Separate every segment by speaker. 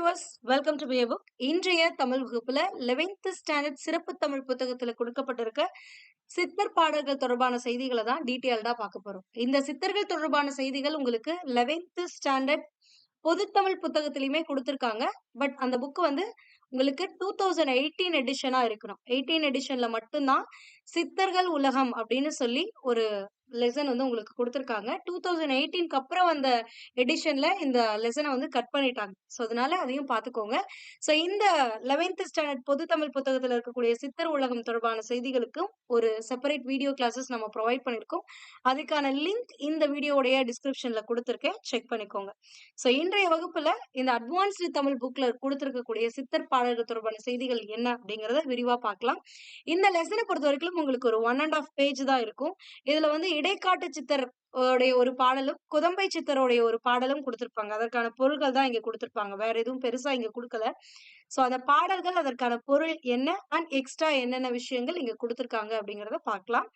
Speaker 1: Viewers welcome to PA book இன்றைய தமிழ் வகுப்புல 11th standard சிறப்பு தமிழ் புத்தகத்துல கொடுக்கப்பட்டிருக்க சித்தர் பாடல்கள் தொடர்பான செய்திகளை தான் டீட்டெயில்டா பார்க்க போறோம். இந்த சித்தர்கள் தொடர்பான செய்திகள் உங்களுக்கு 11th ஸ்டாண்டர்ட் பொதுத்தமிழ் புத்தகத்திலயுமே கொடுத்துருக்காங்க. பட் அந்த புக் வந்து உங்களுக்கு டூ தௌசண்ட் எயிட்டீன் எடிஷனா இருக்கணும். எயிட்டீன் எடிஷன்ல மட்டும்தான் சித்தர்கள் உலகம் அப்படின்னு சொல்லி ஒரு லெசன் வந்து உங்களுக்கு கொடுத்துருக்காங்க. டூ தௌசண்ட் எயிட்டீன்க்கு அப்புறம் வந்த எடிஷன்ல இந்த லெசனை வந்து கட் பண்ணிட்டாங்க. ஸோ அதனால அதையும் பார்த்துக்கோங்க. ஸோ இந்த லெவன்த் ஸ்டாண்டர்ட் பொது தமிழ் புத்தகத்தில் இருக்கக்கூடிய சித்தர் உலகம் தொடர்பான செய்திகளுக்கும் ஒரு செப்பரேட் வீடியோ கிளாஸஸ் நம்ம ப்ரொவைட் பண்ணியிருக்கோம். அதுக்கான லிங்க் இந்த வீடியோடைய டிஸ்கிரிப்ஷன்ல கொடுத்துருக்கேன். செக் பண்ணிக்கோங்க. ஸோ இன்றைய வகுப்புல இந்த அட்வான்ஸ்டு தமிழ் புக்ல கொடுத்துருக்கக்கூடிய சித்தர் பாடல்கள் தொடர்பான செய்திகள் என்ன அப்படிங்கிறத விரிவா பார்க்கலாம். இந்த லெசனை பொறுத்த வரைக்கும் உங்களுக்கு ஒரு ஒன் அண்ட் ஆஃப் பேஜ் தான் இருக்கும். இதுல வந்து இடைக்காட்டு சித்தர் உடைய ஒரு பாடலும் குதம்பை சித்தருடைய ஒரு பாடலும் கொடுத்திருப்பாங்க. அதற்கான பொருள்கள் தான் இங்க கொடுத்திருப்பாங்க. வேற எதுவும் பெருசா இங்க கொடுக்கல. சோ அந்த பாடல்கள் அதற்கான பொருள் என்ன? அண்ட் எக்ஸ்ட்ரா என்னென்ன விஷயங்கள் இங்க கொடுத்திருக்காங்க அப்படிங்கறத பார்க்கலாம்.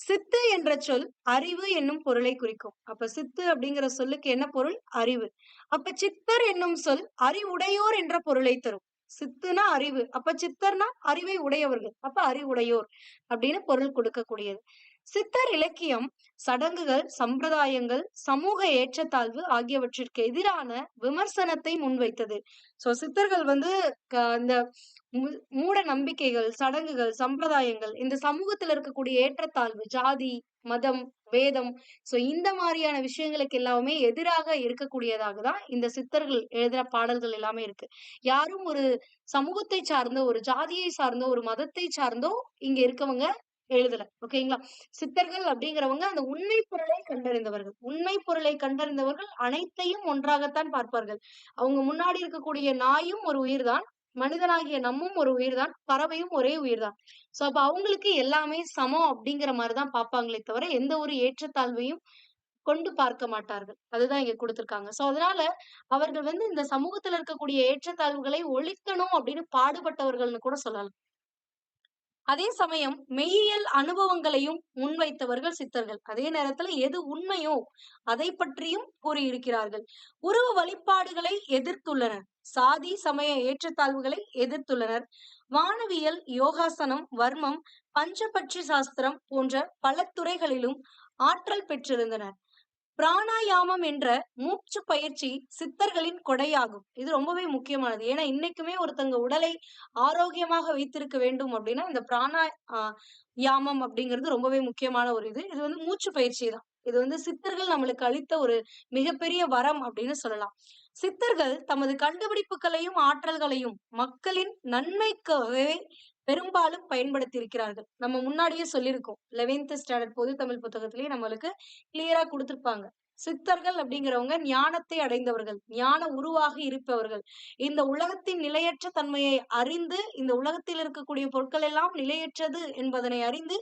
Speaker 1: சித்து என்ற சொல் அறிவு என்னும் பொருளை குறிக்கும். அப்ப சித்து அப்படிங்கிற சொல்லுக்கு என்ன பொருள்? அறிவு. அப்ப சித்தர் என்னும் சொல் அறிவுடையோர் என்ற பொருளை தரும். சித்துனா அறிவு. அப்ப சித்தர்னா அறிவை உடையவர்கள். அப்ப அறிவுடையோர் அப்படின்னு பொருள் கொடுக்கக்கூடியது. சித்தர் இலக்கியம் சடங்குகள் சம்பிரதாயங்கள் சமூக ஏற்றத்தாழ்வு ஆகியவற்றிற்கு எதிரான விமர்சனத்தை முன்வைத்தது. சோ சித்தர்கள் வந்து இந்த மூட நம்பிக்கைகள் சடங்குகள் சம்பிரதாயங்கள் இந்த சமூகத்துல இருக்கக்கூடிய ஏற்றத்தாழ்வு ஜாதி மதம் வேதம் சோ இந்த மாதிரியான விஷயங்களுக்கு எல்லாமே எதிராக இருக்கக்கூடியதாக தான் இந்த சித்தர்கள் எழுதுற பாடல்கள் எல்லாமே இருக்கு. யாரும் ஒரு சமூகத்தை சார்ந்தோ ஒரு ஜாதியை சார்ந்தோ ஒரு மதத்தை சார்ந்தோ இங்க இருக்கவங்க எழுதல. ஓகேங்களா சித்தர்கள் அப்படிங்கிறவங்க அந்த உண்மை பொருளை கண்டறிந்தவர்கள். உண்மை பொருளை கண்டறிந்தவர்கள் அனைத்தையும் ஒன்றாகத்தான் பார்ப்பார்கள். அவங்க முன்னாடி இருக்கக்கூடிய நாயும் ஒரு உயிர்தான் மனிதனாகிய நம்மும் ஒரு உயிர்தான் பறவையும் ஒரே உயிர்தான். சோ அப்ப அவங்களுக்கு எல்லாமே சமம் அப்படிங்கிற மாதிரிதான் பார்ப்பாங்களே தவிர எந்த ஒரு ஏற்றத்தாழ்வையும் கொண்டு பார்க்க மாட்டார்கள். அதுதான் இங்க கொடுத்திருக்காங்க. சோ அதனால அவர்கள் வந்து இந்த சமூகத்துல இருக்கக்கூடிய ஏற்றத்தாழ்வுகளை ஒழிக்கணும் அப்படின்னு பாடுபட்டவர்கள்னு கூட சொல்லலாம். அதே சமயம் மெய்யியல் அனுபவங்களையும் முன்வைத்தவர்கள் சித்தர்கள். அதே நேரத்துல எது உண்மையோ அதை பற்றியும் கூறியிருக்கிறார்கள். உருவ வழிபாடுகளை எதிர்த்துள்ளனர். சாதி சமய ஏற்றத்தாழ்வுகளை எதிர்த்துள்ளனர். வானவியல் யோகாசனம் வர்மம் பஞ்சபட்சி சாஸ்திரம் போன்ற பல துறைகளிலும் ஆற்றல் பெற்றிருந்தனர். பிராணாயாமம் என்ற மூச்சு பயிற்சி சித்தர்களின் கொடையாகும். இது ரொம்பவே முக்கியமானது. ஏன்னா இன்னைக்குமே ஒருத்தங்க உடலை ஆரோக்கியமாக வைத்திருக்க வேண்டும் அப்படின்னா இந்த பிராணா யாமம் அப்படிங்கிறது ரொம்பவே முக்கியமான ஒரு இது. இது வந்து மூச்சு பயிற்சி தான். இது வந்து சித்தர்கள் நம்மளுக்கு அளித்த ஒரு மிகப்பெரிய வரம் அப்படின்னு சொல்லலாம். சித்தர்கள் தமது கண்டுபிடிப்புகளையும் ஆற்றல்களையும் மக்களின் நன்மைக்காகவே பெரும்பாலும் பயன்படுத்தி இருக்கிறார்கள் நம்ம முன்னாடியே சொல்லியிருக்கோம். லெவன்த் ஸ்டாண்டர்ட் பொது தமிழ் புத்தகத்திலேயே நம்மளுக்கு கிளியரா கொடுத்துருப்பாங்க. சித்தர்கள் அப்படிங்கிறவங்க ஞானத்தை அடைந்தவர்கள். ஞான உருவாக இருப்பவர்கள். இந்த உலகத்தின் நிலையற்ற தன்மையை அறிந்து இந்த உலகத்தில் இருக்கக்கூடிய பொருட்கள் எல்லாம் நிலையற்றது என்பதனை அறிந்து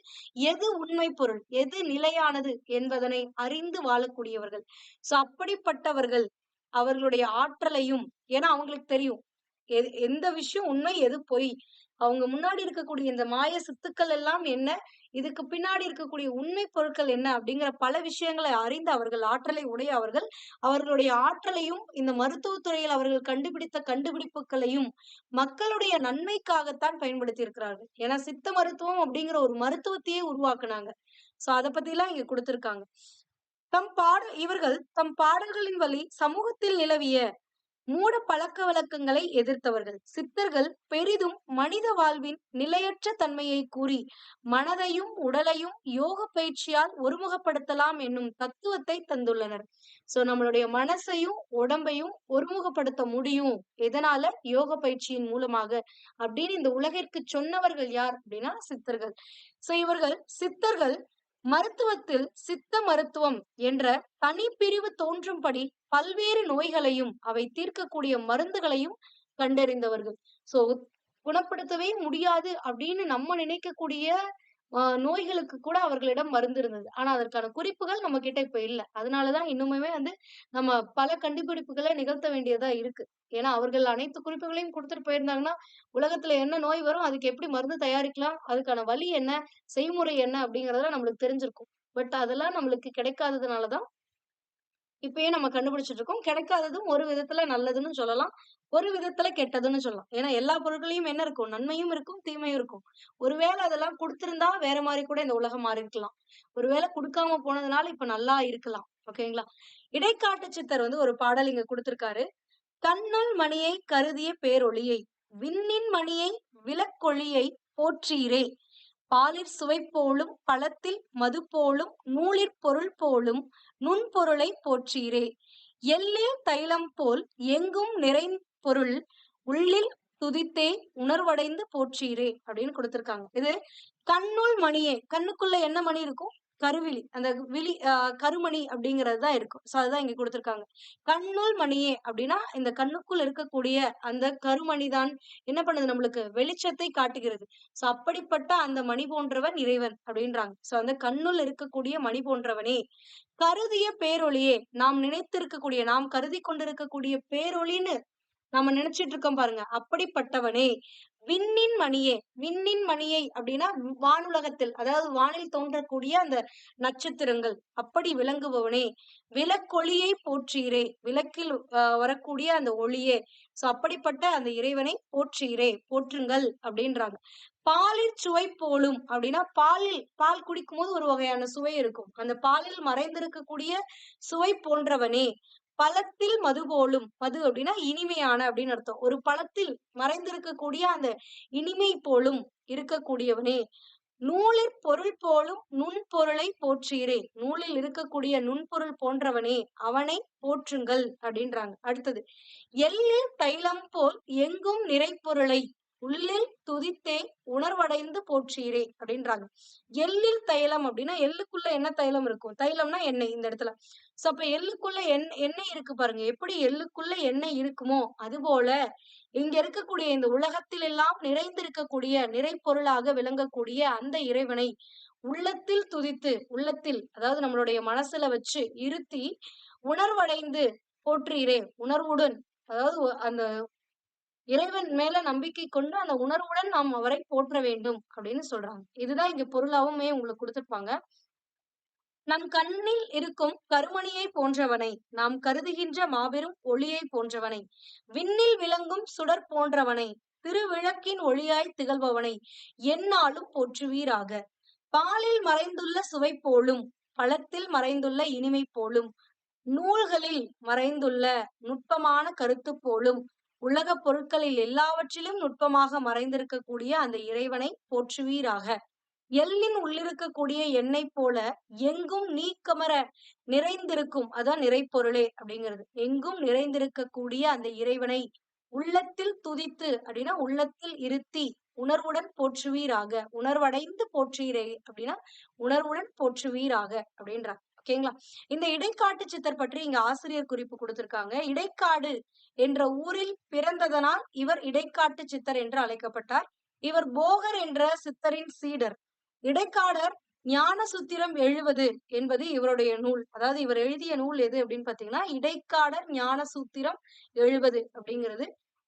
Speaker 1: எது உண்மை பொருள் எது நிலையானது என்பதனை அறிந்து வாழக்கூடியவர்கள். சோ அப்படிப்பட்டவர்கள் அவர்களுடைய ஆற்றலையும் ஏன்னா அவங்களுக்கு தெரியும். எந்த விஷயம் உண்மை எது பொய்? அவங்க முன்னாடி இருக்கக்கூடிய இந்த மாய சித்துக்கள் எல்லாம் என்ன? இதுக்கு பின்னாடி இருக்கக்கூடிய உண்மை பொருட்கள் என்ன? அப்படிங்கிற பல விஷயங்களை அறிந்து அவர்கள் ஆற்றலை உடைய அவர்கள் அவர்களுடைய ஆற்றலையும் இந்த மருத்துவத்துறையில் அவர்கள் கண்டுபிடித்த கண்டுபிடிப்புகளையும் மக்களுடைய நன்மைக்காகத்தான் பயன்படுத்தி இருக்கிறார்கள் ஏன்னா சித்த மருத்துவம் அப்படிங்கிற ஒரு மருத்துவத்தையே உருவாக்குனாங்க. சோ அதை பத்தி எல்லாம் இங்க கொடுத்திருக்காங்க. தம் பாட இவர்கள் தம் பாடல்களின் வழி சமூகத்தில் நிலவிய மூட பழக்க வழக்கங்களை எதிர்த்தவர்கள். சித்தர்கள் பெரிதும் மனித வாழ்வின் நிலையற்ற தன்மையை கூறி மனதையும் உடலையும் யோக பயிற்சியால் ஒருமுகப்படுத்தலாம் என்னும் தத்துவத்தை தந்துள்ளனர். சோ நம்மளுடைய மனசையும் உடம்பையும் ஒருமுகப்படுத்த முடியும். எதனால? யோக பயிற்சியின் மூலமாக. அப்படின்னு இந்த உலகிற்கு சொன்னவர்கள் யார் அப்படின்னா சித்தர்கள். சோ இவர்கள் சித்தர்கள் மருத்துவத்தில் சித்த மருத்துவம் என்ற தனி பிரிவு தோன்றும்படி பல்வேறு நோய்களையும் அவை தீர்க்கக்கூடிய மருந்துகளையும் கண்டறிந்தவர்கள். சோ குணப்படுத்தவே முடியாது அப்படின்னு நம்ம நினைக்கக்கூடிய நோய்களுக்கு கூட அவர்களிடம் மருந்து இருந்தது. ஆனா அதற்கான குறிப்புகள் நம்ம கிட்ட இப்ப இல்ல. அதனாலதான் இன்னுமே வந்து நம்ம பல கண்டுபிடிப்புகளை நிகழ்த்த வேண்டியதா இருக்கு. ஏன்னா அவர்கள் அனைத்து குறிப்புகளையும் கொடுத்துட்டு போயிருந்தாங்கன்னா உலகத்துல என்ன நோய் வரும் அதுக்கு எப்படி மருந்து தயாரிக்கலாம் அதுக்கான வழி என்ன செய்முறை என்ன அப்படிங்கறதெல்லாம் நம்மளுக்கு தெரிஞ்சிருக்கும். பட் அதெல்லாம் நம்மளுக்கு கிடைக்காததுனாலதான் இப்பயே நம்ம கண்டுபிடிச்சிட்டு இருக்கோம். கிடைக்காததும் ஒரு விதத்துல நல்லதுன்னு சொல்லலாம். ஒரு விதத்துல கெட்டதுன்னு சொல்லலாம். ஏன்னா எல்லா பொருட்களையும் என்ன இருக்கும்? நன்மையும் இருக்கும், தீமையும் இருக்கும். ஒருவேளை அதெல்லாம் குடுத்திருந்தா வேற மாதிரி கூட இந்த உலகம் மாறியிருக்கலாம். ஒருவேளை குடுக்காம போனதுனால இப்ப நல்லா இருக்கலாம். ஓகேங்களா? இடைக்காட்டு சித்தர் வந்து ஒரு பாடல் இங்க குடுத்திருக்காரு. "கண்ணுள் மணியை கருதிய பேரொளியை, விண்ணின் மணியை விளக்கொளியை போற்றீரே! பாலிற் சுவைப்போலும், பழத்தில் மதுப்போலும், நூலிற் பொருள் போலும், நுண்பொருளைப் போற்றீரே! எள்ளில் தைலம் போல் எங்கும் நிறைபொருள் உள்ளில் துதித்தே உணர்வடைந்து போற்றீரே!" அப்படின்னு கொடுத்திருக்காங்க இது "கண்ணுள் மணியே" கண்ணுக்குள்ள என்ன மணி இருக்கும்? கருவிழி. அந்த விழி கருமணி அப்படிங்கிறது தான் இருக்கும். ஸோ அதுதான் இங்க குடுத்திருக்காங்க. "கண்ணுள் மணியே" அப்படின்னா, இந்த கண்ணுக்குள் இருக்கக்கூடிய அந்த கருமணி தான் என்ன பண்ணுது நம்மளுக்கு? வெளிச்சத்தை காட்டுகிறது. ஸோ அப்படிப்பட்ட அந்த மணி போன்றவன் இறைவன் அப்படின்றாங்க. ஸோ அந்த கண்ணுள் இருக்கக்கூடிய மணி போன்றவனே, கருதிய பேரொளியே, நாம் நினைத்திருக்கக்கூடிய, நாம் கருதி கொண்டிருக்கக்கூடிய பேரொளின்னு நாம நினைச்சிட்டு இருக்கோம் பாருங்க. அப்படிப்பட்டவனே, விண்ணின் மணியே, விண்ணின் மணியை அப்படின்னா வானுலகத்தில், அதாவது வானில் தோன்றக்கூடிய அந்த நட்சத்திரங்கள், அப்படி விளங்குபவனே, விளக்கொளியை போற்றீரே! விளக்கில் வரக்கூடிய அந்த ஒளியே! சோ அப்படிப்பட்ட அந்த இறைவனை போற்றீரே! போற்றுங்கள் அப்படின்றாங்க. பாலில் சுவை போலும் அப்படின்னா, பாலில் பால் குடிக்கும் போது ஒரு வகையான சுவை இருக்கும். அந்த பாலில் மறைந்திருக்கக்கூடிய சுவை போன்றவனே, பழத்தில் மது போலும். மது அப்படின்னா இனிமையான அப்படின்னு அர்த்தம். ஒரு பழத்தில் மறைந்திருக்கக்கூடிய அந்த இனிமை போலும் இருக்கக்கூடியவனே, நூலிற் பொருள் போலும் நுண்பொருளை போற்றீரே! நூலில் இருக்கக்கூடிய நுண்பொருள் போன்றவனே, அவனை போற்றுங்கள் அப்படின்றாங்க. அடுத்தது, எள்ளில் தைலம் போல் எங்கும் நிறைப்பொருளை உள்ளில் துதித்தே உணர்வடைந்து போற்றீரே! அப்படின்றாங்க. எள்ளில் தைலம் அப்படின்னா, எள்ளுக்குள்ள என்ன தைலம் இருக்கும்? தைலம்னா எண்ணெய் இந்த இடத்துல. சோ அப்ப எள்ளுக்குள்ள எண் எண்ணெய் இருக்கு பாருங்க. எப்படி எள்ளுக்குள்ள எண்ணெய் இருக்குமோ, அதுபோல இங்க இருக்கக்கூடிய இந்த உலகத்தில் எல்லாம் நிறைந்திருக்கக்கூடிய நிறைப்பொருளாக விளங்கக்கூடிய அந்த இறைவனை உள்ளத்தில் துதித்து, உள்ளத்தில் அதாவது நம்மளுடைய மனசுல வச்சு இருத்தி, உணர்வடைந்து போற்றீரே! உணர்வுடன் அதாவது அந்த இறைவன் மேல நம்பிக்கை கொண்டு அந்த உணர்வுடன் நாம் அவரை போற்ற வேண்டும் அப்படின்னு சொல்றாங்க. இதுதான் இங்க பொருளாவுமே உங்களுக்கு கொடுத்துருப்பாங்க "நம் கண்ணில் இருக்கும் கருமணியைப் போன்றவனை, நாம் கருதுகின்ற மாபெரும் ஒளியைப் போன்றவனை, விண்ணில் விளங்கும் சுடர் போன்றவனை, திருவிளக்கின் ஒளியாய் திகழ்பவனை என்னாலும் போற்றுவீராக. பாலில் மறைந்துள்ள சுவை போலும், பழத்தில் மறைந்துள்ள இனிமை போலும், நூல்களில் மறைந்துள்ள நுட்பமான கருத்து போலும், உலகப் பொருட்களில் எல்லாவற்றிலும் நுட்பமாக மறைந்திருக்கக்கூடிய அந்த இறைவனைப் போற்றுவீராக. எள்ளின் உள்ளிருக்கக்கூடிய எண்ணெய் போல எங்கும் நீக்கமர நிறைந்திருக்கும்" அதான் நிறைப்பொருளே அப்படிங்கிறது. "எங்கும் நிறைந்திருக்கக்கூடிய அந்த இறைவனை உள்ளத்தில் துதித்து" அப்படின்னா உள்ளத்தில் இருத்தி, உணர்வுடன் போற்றுவீராக. உணர்வடைந்து போற்றுகிறே அப்படின்னா, உணர்வுடன் போற்றுவீராக அப்படின்றார் ஓகேங்களா? இந்த இடைக்காட்டு சித்தர் பற்றி இங்க ஆசிரியர் குறிப்பு கொடுத்திருக்காங்க இடைக்காடு என்ற ஊரில் பிறந்ததனால் இவர் இடைக்காட்டு சித்தர் என்று அழைக்கப்பட்டார். இவர் போகர் என்ற சித்தரின் சீடர். இடைக்காடர் ஞானசூத்திரம் எழுவது என்பது இவருடைய நூல். அதாவது இவர் எழுதிய நூல் எது அப்படின்னு பார்த்தீங்கன்னா, இடைக்காடர் ஞானசூத்திரம் எழுவது அப்படிங்கிறது.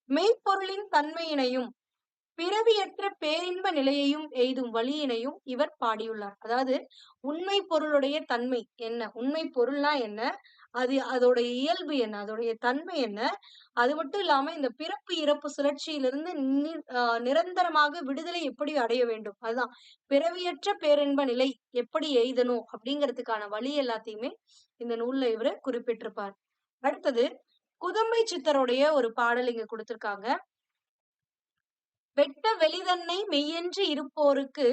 Speaker 1: மெய்ப்பொருளின் தன்மையினையும், பிறவியற்ற பேரின்ப நிலையையும் எய்தும் வழியினையும் இவர் பாடியுள்ளார். அதாவது உண்மை பொருளுடைய தன்மை என்ன? உண்மை பொருள்னா என்ன? அது அதோடைய இயல்பு என்ன? அதோடைய தன்மை என்ன? அது மட்டும் இல்லாம இந்த பிறப்பு, இறப்பு சுழற்சியிலிருந்து நிரந்தரமாக விடுதலை எப்படி அடைய வேண்டும்? அதுதான் பிறவியற்ற பேரின்ப நிலை எப்படி எய்தணும்? அப்படிங்கிறதுக்கான வழி எல்லாத்தையுமே இந்த நூல்ல இவரு குறிப்பிட்டிருப்பார். அடுத்தது, குதம்பை சித்தருடைய ஒரு பாடல் இங்க கொடுத்திருக்காங்க "வெட்ட வெளிதன்னை மெய்யென்று இருப்போருக்கு,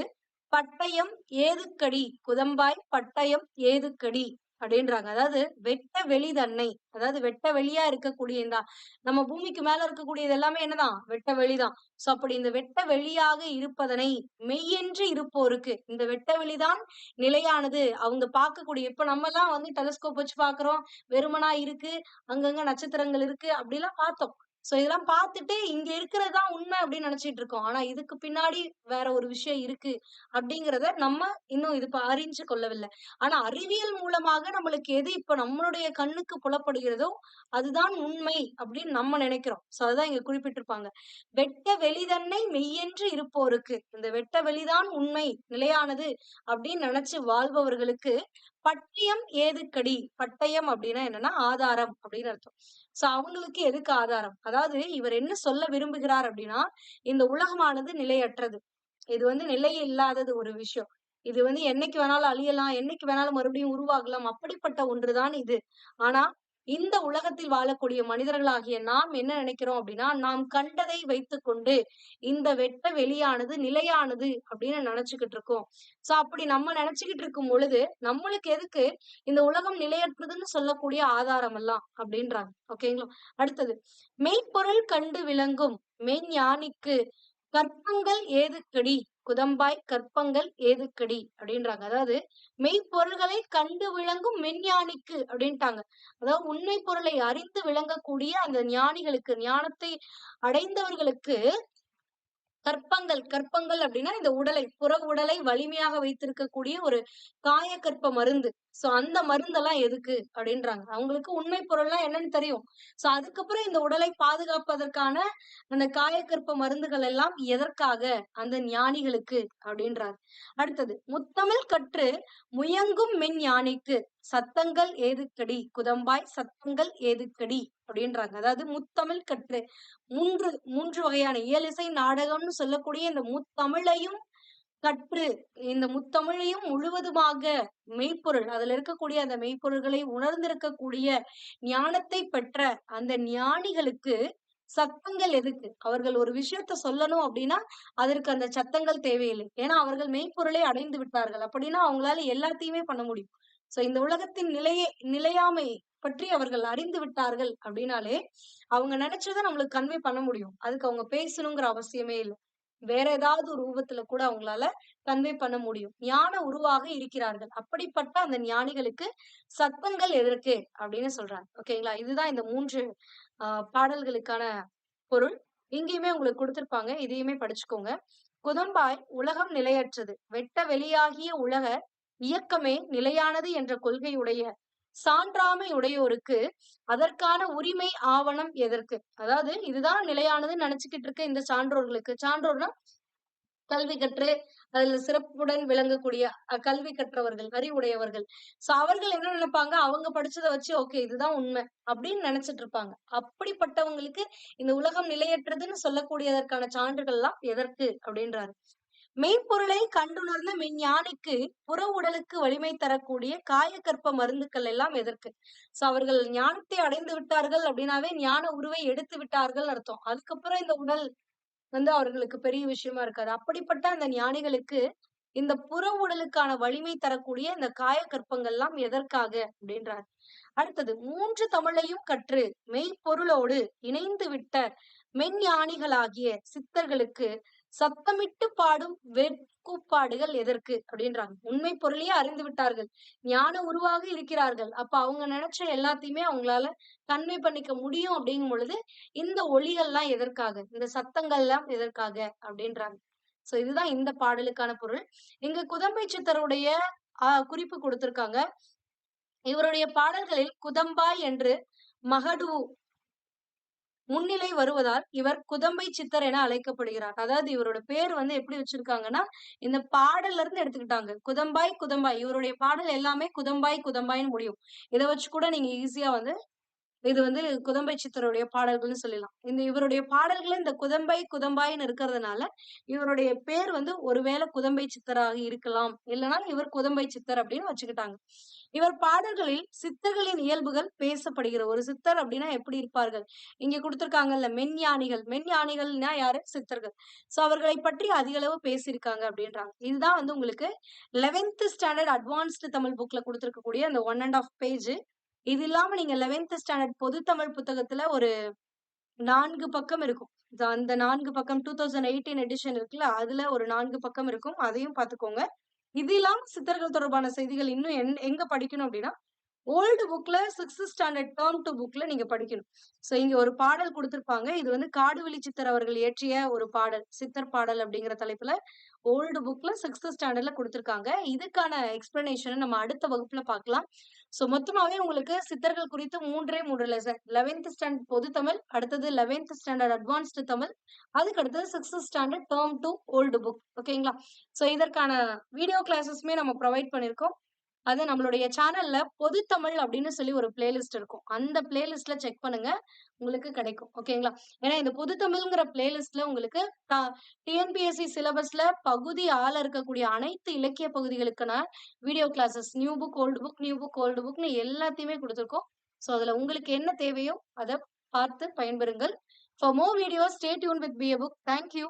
Speaker 1: பட்டயம் ஏதுக்கடி குதம்பாய் பட்டயம் ஏதுக்கடி" அப்படின்றாங்க. அதாவது வெட்ட வெளி தன்னை, அதாவது வெட்ட வெளியா இருக்கக்கூடிய இந்த நம்ம பூமிக்கு மேல இருக்கக்கூடியது எல்லாமே என்னதான்? வெட்ட வெளிதான். சோ அப்படி இந்த வெட்ட வெளியாக இருப்பதனை மெய்யென்று இருப்போருக்கு, இந்த வெட்ட வெளிதான் நிலையானது. அவங்க பார்க்கக்கூடிய இப்ப நம்மலாம் வந்து டெலஸ்கோப் வச்சு பாக்குறோம் வெறுமனா இருக்கு. அங்கங்க நட்சத்திரங்கள் இருக்கு. அப்படிலாம் பார்த்தோம். சோ இதெல்லாம் பார்த்துட்டு இங்க இருக்கிறது தான் உண்மை அப்படின்னு நினைச்சிட்டு இருக்கோம். ஆனா இதுக்கு பின்னாடி வேற ஒரு விஷயம் இருக்கு அப்படிங்கிறத நம்ம இன்னும் இது அறிஞ்சு கொள்ளவில்லை. ஆனா அறிவியல் மூலமாக நம்மளுக்கு எது இப்ப நம்மளுடைய கண்ணுக்கு புலப்படுகிறதோ அதுதான் உண்மை அப்படின்னு நம்ம நினைக்கிறோம். சோ அதுதான் இங்க குறிப்பிட்டிருப்பாங்க. வெட்ட வெளிதன்னை மெய்யென்று இருப்போருக்கு இந்த வெட்ட வெளிதான் உண்மை நிலையானது அப்படின்னு நினைச்சு வாழ்பவர்களுக்கு பட்டியம் ஏதுக்கடி? பட்டயம் அப்படின்னா என்னன்னா ஆதாரம் அப்படின்னு அர்த்தம். சோ அவங்களுக்கு எதுக்கு ஆதாரம்? அதாவது இவர் என்ன சொல்ல விரும்புகிறார் அப்படின்னா இந்த உலகமானது நிலையற்றது. இது வந்து நிலையே இல்லாதது ஒரு விஷயம். இது வந்து என்னைக்கு வேணாலும் அழியலாம் என்னைக்கு வேணாலும் மறுபடியும் உருவாகலாம் அப்படிப்பட்ட ஒன்றுதான் இது. ஆனா இந்த உலகத்தில் வாழக்கூடிய மனிதர்களாகிய நாம் என்ன நினைக்கிறோம் அப்படின்னா நாம் கண்டதை வைத்துக்கொண்டு இந்த வெட்ட வெளியானது நிலையானது அப்படின்னு நினைச்சுக்கிட்டு இருக்கோம். சோ அப்படி நம்ம நினைச்சுக்கிட்டு இருக்கும் பொழுது நம்மளுக்கு எதுக்கு இந்த உலகம் நிலையற்றதுன்னு சொல்லக்கூடிய ஆதாரம் எல்லாம் அப்படின்றாங்க. ஓகேங்களா அடுத்தது மெய்ப்பொருள் கண்டு விளங்கும் மெய்ஞானிக்கு கற்பங்கள் ஏதுக்கடி? குதம்பாய் கற்பங்கள் ஏதுக்கடி? அப்படின்றாங்க. அதாவது மெய்ப்பொருள்களை கண்டு விளங்கும் மெஞ்ஞானிக்கு அப்படின்ட்டாங்க. அதாவது உண்மை பொருளை அறிந்து விளங்கக்கூடிய அந்த ஞானிகளுக்கு ஞானத்தை அடைந்தவர்களுக்கு கற்பங்கள் கற்பங்கள் அப்படின்னா இந்த உடலை புற உடலை வலிமையாக வைத்திருக்கக்கூடிய ஒரு காயக்கற்ப மருந்து. சோ அந்த மருந்தெல்லாம் எதுக்கு? அப்படின்றாங்க. அவங்களுக்கு உண்மை பொருள்லாம் என்னன்னு தெரியும். சோ அதுக்கப்புறம் இந்த உடலை பாதுகாப்பதற்கான அந்த காயக்கற்ப மருந்துகள் எல்லாம் எதற்காக? அந்த ஞானிகளுக்கு அப்படின்றார். அடுத்தது முத்தமிழ் கற்று முயங்கும் மென் ஞானிக்கு சத்தங்கள் ஏதுக்கடி? குதம்பாய் சத்தங்கள் ஏதுக்கடி? அப்படின்றாங்க. அதாவது முத்தமிழ் கற்று மூன்று மூன்று வகையான இயலிசை நாடகம்னு சொல்லக்கூடிய இந்த முத்தமிழையும் கற்று இந்த முத்தமிழையும் முழுவதுமாக மெய்ப்பொருள் அதுல இருக்கக்கூடிய அந்த மெய்ப்பொருள்களை உணர்ந்திருக்கக்கூடிய ஞானத்தை பெற்ற அந்த ஞானிகளுக்கு சத்தங்கள் எதுக்கு? அவர்கள் ஒரு விஷயத்த சொல்லணும் அப்படின்னா அதற்கு அந்த சத்தங்கள் தேவையில்லை. ஏன்னா அவர்கள் மெய்ப்பொருளை அடைந்து விட்டார்கள். அப்படின்னா அவங்களால எல்லாத்தையுமே பண்ண முடியும். சோ இந்த உலகத்தின் நிலையை நிலையாமை பற்றி அவர்கள் அறிந்து விட்டார்கள் அப்படின்னாலே அவங்க நினைச்சதை நம்மளுக்கு கன்வே பண்ண முடியும். அதுக்கு அவங்க பேசணுங்கிற அவசியமே இல்லை. வேற ஏதாவது ரூபத்துல கூட அவங்களால கன்வே பண்ண முடியும். ஞான உருவாக இருக்கிறார்கள். அப்படிப்பட்ட அந்த ஞானிகளுக்கு சத்தங்கள் எதற்கு அப்படின்னு சொல்றாங்க. ஓகேங்களா இதுதான் இந்த மூன்று ஆஹ் பாடல்களுக்கான பொருள். இங்கேயுமே உங்களுக்கு கொடுத்திருப்பாங்க. இதையுமே படிச்சுக்கோங்க. குதம்பாய் உலகம் நிலையற்றது. வெட்ட வெளியாகிய உலக இயக்கமே நிலையானது என்ற கொள்கையுடைய சான்றாமை உடையோருக்கு அதற்கான உரிமை ஆவணம் எதற்கு? அதாவது இதுதான் நிலையானதுன்னு நினைச்சுக்கிட்டு இருக்க இந்த சான்றோர்களுக்கு. சான்றோர்னா கல்வி கற்று அதுல சிறப்புடன் விளங்கக்கூடிய அஹ், கல்வி கற்றவர்கள் அறிவுடையவர்கள். சோ அவர்கள் என்ன நினைப்பாங்க? அவங்க படிச்சதை வச்சு ஓகே இதுதான் உண்மை அப்படின்னு நினைச்சிட்டு இருப்பாங்க அப்படிப்பட்டவங்களுக்கு இந்த உலகம் நிலையற்றதுன்னு சொல்லக்கூடியதற்கான சான்றுகள் எல்லாம் எதற்கு? அப்படின்றாரு. மெய்ப்பொருளை கண்டுணர்ந்த மெஞ்ஞானிக்கு புற உடலுக்கு வலிமை தரக்கூடிய காயக்கற்ப மருந்துக்கள் எல்லாம் எதற்கு? சோ அவர்கள் ஞானத்தை அடைந்து விட்டார்கள் அப்படின்னாவே ஞான உருவை எடுத்து விட்டார்கள் அர்த்தம். அதுக்கப்புறம் இந்த உடல் வந்து அவர்களுக்கு பெரிய விஷயமா இருக்காது. அப்படிப்பட்ட அந்த ஞானிகளுக்கு இந்த புற உடலுக்கான வலிமை தரக்கூடிய இந்த காயக்கற்பங்கள்லாம் எதற்காக அப்படின்றார். அடுத்தது மூன்று தமிழையும் கற்று மெய்ப்பொருளோடு இணைந்து விட்ட மெஞ்ஞானிகளாகிய சித்தர்களுக்கு சத்தமிட்டு பாடும் வெட்கூப்பாடுகள் எதற்கு? அப்படின்றாங்க. உண்மை பொருளையே அறிந்து விட்டார்கள். ஞான உருவாக இருக்கிறார்கள். அப்ப அவங்க நினைச்ச எல்லாத்தையுமே அவங்களால கன்வே பண்ணிக்க முடியும் அப்படிங்கும் பொழுது இந்த ஒளிகள்லாம் எதற்காக? இந்த சத்தங்கள்லாம் எதற்காக? அப்படின்றாங்க. சோ இதுதான் இந்த பாடலுக்கான பொருள். இங்க குதம்பை சித்தருடைய ஆஹ் குறிப்பு கொடுத்திருக்காங்க. இவருடைய பாடல்களில் குதம்பாய் என்று மகடு முன்னிலை வருவதால் இவர் குதம்பை சித்தர் என அழைக்கப்படுகிறார். அதாவது இவரோட பேர் வந்து எப்படி வச்சிருக்காங்கன்னா இந்த பாடல்ல இருந்து எடுத்துக்கிட்டாங்க. குதம்பாய் குதம்பாய். இவருடைய பாடல் எல்லாமே குதம்பாய் குதம்பாய்னு முடியும். இதை வச்சு கூட நீங்க ஈஸியா வந்து இது வந்து குதம்பை சித்தருடைய பாடல்கள்னு சொல்லலாம். இந்த இவருடைய பாடல்கள் இந்த குதம்பை குதம்பாயின்னு இருக்கிறதுனால இவருடைய பேர் வந்து ஒருவேளை குதம்பை சித்தராக இருக்கலாம். இல்லைன்னா இவர் குதம்பை சித்தர் அப்படின்னு வச்சுக்கிட்டாங்க. இவர் பாடல்களில் சித்தர்களின் இயல்புகள் பேசப்படுகிற ஒரு சித்தர் அப்படின்னா எப்படி இருப்பார்கள்? இங்க கொடுத்திருக்காங்கல்ல மெஞ்ஞானிகள் மெஞ்ஞானிகள்னா யாரு? சித்தர்கள். சோ அவர்களை பற்றி அதிக அளவு பேசியிருக்காங்க அப்படின்றாங்க. இதுதான் வந்து உங்களுக்கு லெவன்த் ஸ்டாண்டர்ட் அட்வான்ஸ்டு தமிழ் புக்ல கொடுத்துருக்கக்கூடிய அந்த ஒன் அண்ட் ஆஃப் பேஜ் இது இல்லாம நீங்க லெவன்த் ஸ்டாண்டர்ட் பொது தமிழ் புத்தகத்துல ஒரு நான்கு பக்கம் இருக்கும். அந்த நான்கு பக்கம் டூ தௌசண்ட் எயிட்டீன் எடிஷன் இருக்குல்ல அதுல ஒரு நான்கு பக்கம் இருக்கும். அதையும் பாத்துக்கோங்க. இது இல்லாம சித்தர்கள் தொடர்பான செய்திகள் இன்னும் என்- எங்க படிக்கணும் அப்படின்னா ஓல்டு புக்ல சிக்ஸ்த் ஸ்டாண்டர்ட் டேர்ம் டூ புக்ல நீங்க படிக்கணும். சோ இங்க ஒரு பாடல் கொடுத்திருப்பாங்க. இது வந்து காடுவெளி சித்தர் அவர்கள் இயற்றிய ஒரு பாடல் சித்தர் பாடல் அப்படிங்கிற தலைப்புல ஓல்டு புக்ல சிக்ஸ்த் ஸ்டாண்டர்ட்ல கொடுத்திருக்காங்க. இதுக்கான எக்ஸ்பிளனேஷனை நம்ம அடுத்த வகுப்புல பார்க்கலாம். சோ மொத்தமாவே உங்களுக்கு சித்தர்கள் குறித்து மூன்றே மூன்று லெசன் லெவன்த் ஸ்டாண்டர்ட் பொது தமிழ் அடுத்தது லெவன்த் ஸ்டாண்டர்ட் அட்வான்ஸ்டு தமிழ் அதுக்கு அடுத்தது sixth standard term two old book ஓகேங்களா சோ இதற்கான வீடியோ கிளாஸஸ்மே நம்ம ப்ரொவைட் பண்ணிருக்கோம் அது நம்மளுடைய சேனல்ல பொது தமிழ் அப்படின்னு சொல்லி ஒரு பிளேலிஸ்ட் இருக்கும். அந்த பிளேலிஸ்ட்ல செக் பண்ணுங்க. உங்களுக்கு கிடைக்கும். ஓகேங்களா ஏன்னா இந்த பொது தமிழ்ங்கிற பிளேலிஸ்ட்ல உங்களுக்கு டிஎன்பிஎஸ்சி சிலபஸ்ல பகுதி ஆள இருக்கக்கூடிய அனைத்து இலக்கிய பகுதிகளுக்கான video classes new book old book new book old புக்னு எல்லாத்தையுமே கொடுத்துருக்கோம். ஸோ அதுல உங்களுக்கு என்ன தேவையோ அதை பார்த்து பயன்பெறுங்கள். For more videos stay tuned with P book thank you